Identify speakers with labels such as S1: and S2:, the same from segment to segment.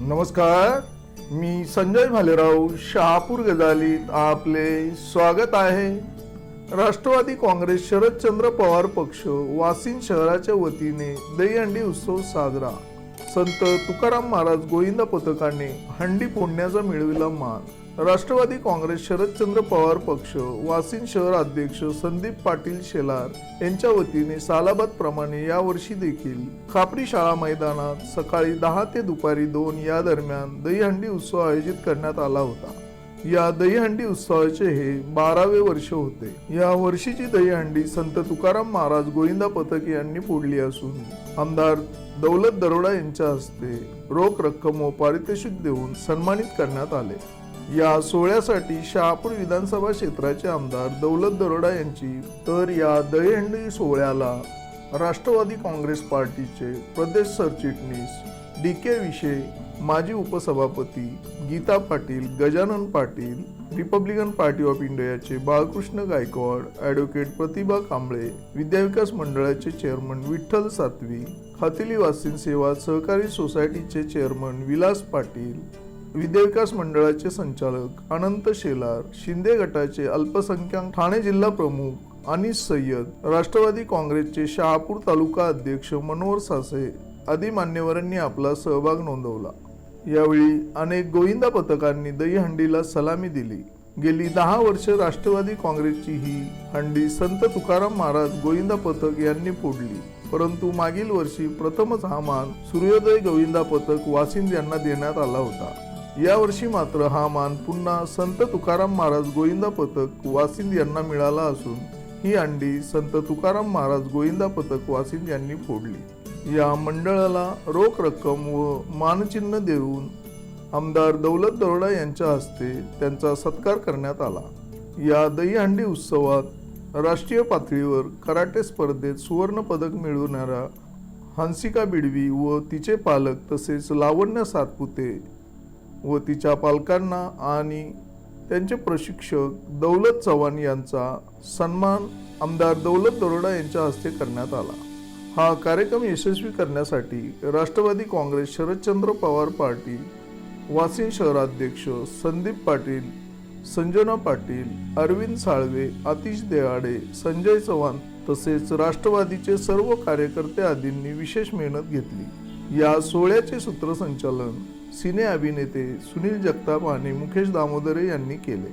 S1: नमस्कार मी संजय भालेराव शहापूर गजालीत आपले स्वागत आहे. राष्ट्रवादी काँग्रेस शरदचंद्र पवार पक्ष वासिन शहराच्या वतीने दहीहंडी उत्सव साजरा. संत तुकाराम महाराज गोविंद पथकाने हंडी फोडण्याचा मिळविला मान. राष्ट्रवादी काँग्रेस शरदचंद्र पवार पक्ष वासिन शहर अध्यक्ष संदीप पाटील शेलार यांच्या वतीने सालाबाद प्रमाणे यावर्षी देखील खापरी शाळा मैदानात सकाळी दहा ते दुपारी दोन या दरम्यान दहीहंडी उत्सव आयोजित करण्यात आला होता. या दहीहंडी उत्सवाचे हे बारावे वर्ष होते. या वर्षीची दहीहंडी संत तुकाराम महाराज गोविंदा पथक यांनी फोडली असून आमदार दौलत दरोडा यांच्या हस्ते रोख रक्कम व पारितोषिक देऊन सन्मानित करण्यात आले. या सोहळ्यासाठी शहापूर विधानसभा क्षेत्राचे आमदार दौलत दरोडा यांची तर या दहीहंडी सोहळ्याला राष्ट्रवादी काँग्रेस पार्टीचे प्रदेश सरचिटणीस डी के विषे माजी उपसभापती Geeta Patil Gajanan Patil republican party of इंडियाचे बाळकृष्ण गायकवाड ॲडव्होकेट प्रतिभा कांबळे विद्याविकास मंडळाचे चेअरमन विठ्ठल सातवी हातेली वासिन सेवा सहकारी सोसायटीचे चेअरमन विलास पाटील विद्याविकास मंडळाचे संचालक अनंत शेलार शिंदे गटाचे अल्पसंख्याक ठाणे जिल्हा प्रमुख अनिस सय्यद राष्ट्रवादी काँग्रेसचे शहापूर तालुका अध्यक्ष मनोहर सासे आदी मान्यवरांनी आपला सहभाग नोंदवला. यावेळी अनेक गोविंदा पथकांनी दहीहंडीला सलामी दिली. गेली दहा वर्ष राष्ट्रवादी काँग्रेसची ही हंडी संत तुकाराम महाराज गोविंदा पथक यांनी फोडली. परंतु मागील वर्षी प्रथमच हा मान सूर्योदय गोविंदा पथक वासिंद यांना देण्यात आला होता. यावर्षी मात्र हा मान पुन्हा संत तुकाराम महाराज गोविंदा पथक वासिंद यांना मिळाला असून ही अंडी संत तुकाराम महाराज गोविंदा पथक वासिंद यांनी फोडली. या मंडळाला रोख रक्कम व मानचिन्ह देऊन आमदार दौलत दरोडा यांच्या हस्ते त्यांचा सत्कार करण्यात आला. या दहीहंडी उत्सवात राष्ट्रीय पातळीवर कराटे स्पर्धेत सुवर्ण पदक मिळवणाऱ्या हंसिका बिडवी व तिचे पालक तसेच लावण्य सातपुते व तिच्या पालकांना आणि त्यांचे प्रशिक्षक दौलत चव्हाण यांचा सन्मान आमदार दौलत दरोडा यांच्या हस्ते करण्यात आला. हा कार्यक्रम यशस्वी करण्यासाठी राष्ट्रवादी काँग्रेस शरदचंद्र पवार पार्टी वासिन शहराध्यक्ष संदीप पाटील संजना पाटील अरविंद साळवे आतिश देवाडे संजय चव्हाण तसेच राष्ट्रवादीचे सर्व कार्यकर्ते आदींनी विशेष मेहनत घेतली. या सोहळ्याचे सूत्रसंचालन सिने अभिनेते सुनील जगताप आणि मुकेश दामोदरे यांनी केले.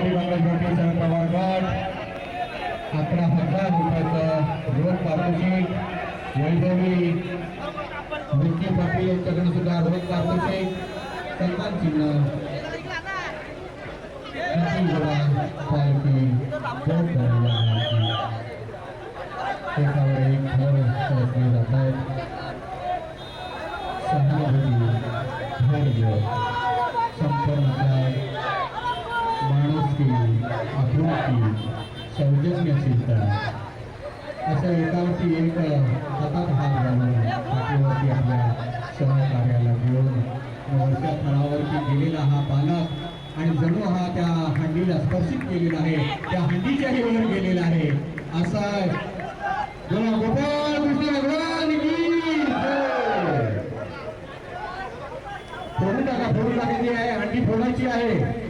S2: राष्ट्रवादी काँग्रेस पार्टी शरद पवार गट अकरा हजार रुपयाचं रोख पारितोषिक वैभवी विक्की पाटील यांच्याकडे सुद्धा रोख पारितोषिक सन्मान चिन्ह किती गोळा पार्टी दोन ठरलेल्या आहेत. एकावर एक थर सरकले जात माणुसकी आपुलकी सौजन्यशीलता अशा एकावरती एक सतत हात घालून पाठीवरती आपल्या सहकार्याला घेऊन वरच्या थरावरती गेलेला हा बालक आणि जणू हा त्या हंडीला स्पर्शित केलेला आहे. त्या हंडीच्या वर गेलेला आहे. असा गोपाळ कृष्ण भगवान की फोडून टाका फोडून टाकायची आहे हंडी फोडायची आहे